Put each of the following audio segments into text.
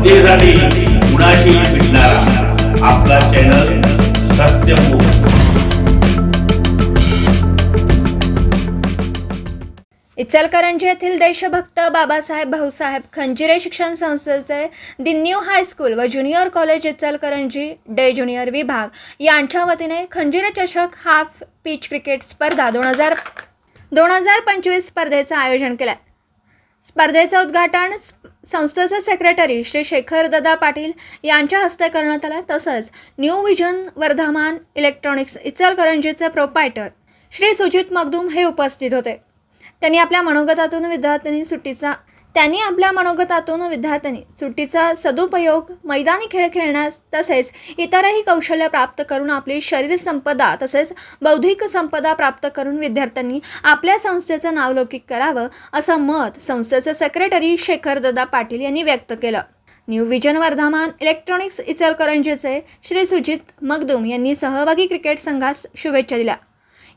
जनतेसाठी कुणाशी भेटणारा आपला चॅनल सत्यमुख इचलकरंजी येथील देशभक्त बाबासाहेब भाऊसाहेब खंजिरे शिक्षण संस्थेचे दि न्यू हायस्कूल व junior college Ichalkaranji day junior विभाग यांच्या वतीने खंजिरे चषक हाफ पिच क्रिकेट स्पर्धा दोन हजार दोन हजार पंचवीस स्पर्धेचं आयोजन केलं. आहे स्पर्धेचं उद्घाटन संस्थेचे सेक्रेटरी श्री शेखर ददा पाटील यांच्या हस्ते करण्यात आला. तसंच न्यू विजन वर्धमान इलेक्ट्रॉनिक्स इचलकरंजीचे प्रोपायटर श्री सुजित मगदूम हे उपस्थित होते. त्यांनी आपल्या मनोगतातून विद्यार्थ्यांनी सुट्टीचा त्यांनी आपल्या मनोगतातून विद्यार्थ्यांनी सुट्टीचा सदुपयोग मैदानी खेळ खेळण्यास तसेच इतरही कौशल्य प्राप्त करून आपली शरीर संपदा तसेच बौद्धिक संपदा प्राप्त करून विद्यार्थ्यांनी आपल्या संस्थेचं नावलौकिक करावं असं मत संस्थेचे सेक्रेटरी शेखर ददा पाटील यांनी व्यक्त केलं. न्यू विजन वर्धमान इलेक्ट्रॉनिक्स इचलकरंजीचे श्री सुजित मगदूम यांनी सहभागी क्रिकेट संघास शुभेच्छा दिल्या.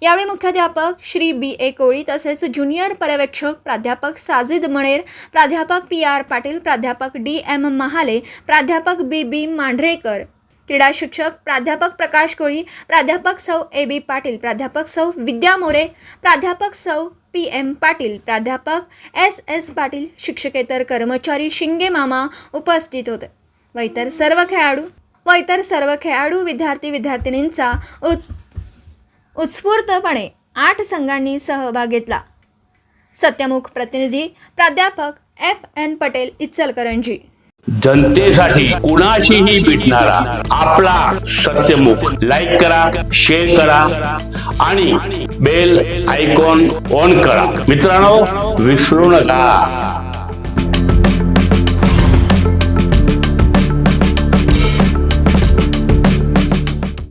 यावेळी मुख्याध्यापक श्री बी ए कोळी तसेच ज्युनियर पर्यवेक्षक प्राध्यापक साजिद मणेर प्राध्यापक पी आर पाटील प्राध्यापक डी एम महाले प्राध्यापक बी बी मांढरेकर क्रीडा शिक्षक प्राध्यापक प्रकाश कोळी प्राध्यापक सौ ए बी पाटील प्राध्यापक सौ विद्या मोरे प्राध्यापक सौ पी एम पाटील प्राध्यापक एस एस पाटील शिक्षकेतर कर्मचारी शिंगे मामा उपस्थित होते. व इतर सर्व खेळाडू व इतर सर्व खेळाडू विद्यार्थी विद्यार्थिनींचा उत् उत्स्फूर्तपणे आठ संघांनी सहभाग घेतला. सत्यमुख प्रतिनिधी प्राध्यापक एफ. एन. पटेल इचलकरंजी. जनतेसाठी कुणाशीही भेटणारा आपला सत्यमुख लाईक करा शेअर करा आणि बेल आयकॉन ऑन करा. मित्रांनो विसरू नका.